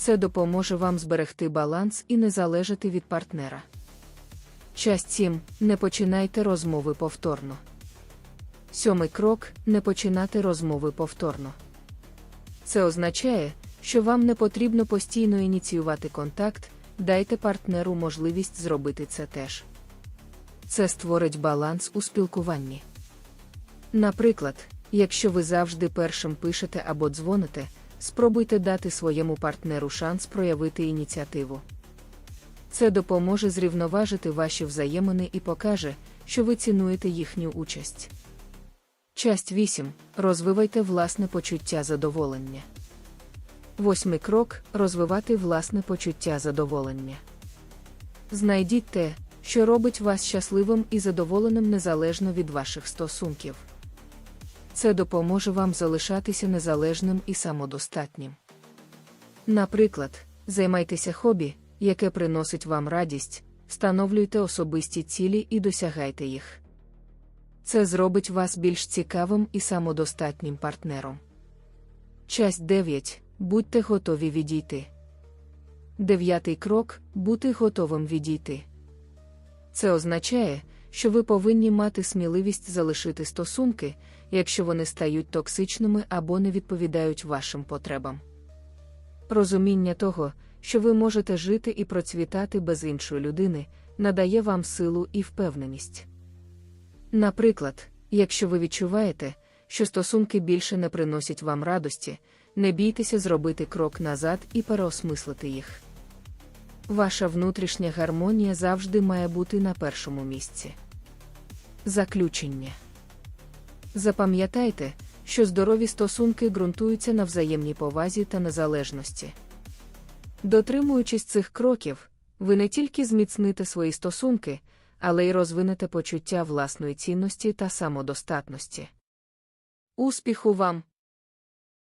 Це допоможе вам зберегти баланс і не залежати від партнера. Часть 7. Не починайте розмови повторно. Сьомий крок не починати розмови повторно. Це означає, що вам не потрібно постійно ініціювати контакт, дайте партнеру можливість зробити це теж. Це створить баланс у спілкуванні. Наприклад, якщо ви завжди першим пишете або дзвоните, спробуйте дати своєму партнеру шанс проявити ініціативу. Це допоможе зрівноважити ваші взаємини і покаже, що ви цінуєте їхню участь. Часть 8. Розвивайте власне почуття задоволення. Восьмий крок розвивати власне почуття задоволення. Знайдіть те, що робить вас щасливим і задоволеним незалежно від ваших стосунків. Це допоможе вам залишатися незалежним і самодостатнім. Наприклад, займайтеся хобі, яке приносить вам радість, встановлюйте особисті цілі і досягайте їх. Це зробить вас більш цікавим і самодостатнім партнером. Часть 9. Будьте готові відійти. Дев'ятий крок бути готовим відійти. Це означає, що ви повинні мати сміливість залишити стосунки, якщо вони стають токсичними або не відповідають вашим потребам. Розуміння того, що ви можете жити і процвітати без іншої людини, надає вам силу і впевненість. Наприклад, якщо ви відчуваєте, що стосунки більше не приносять вам радості, не бійтеся зробити крок назад і переосмислити їх. Ваша внутрішня гармонія завжди має бути на першому місці. Заключення. Запам'ятайте, що здорові стосунки ґрунтуються на взаємній повазі та незалежності. Дотримуючись цих кроків, ви не тільки зміцните свої стосунки, але й розвинете почуття власної цінності та самодостатності. Успіху вам!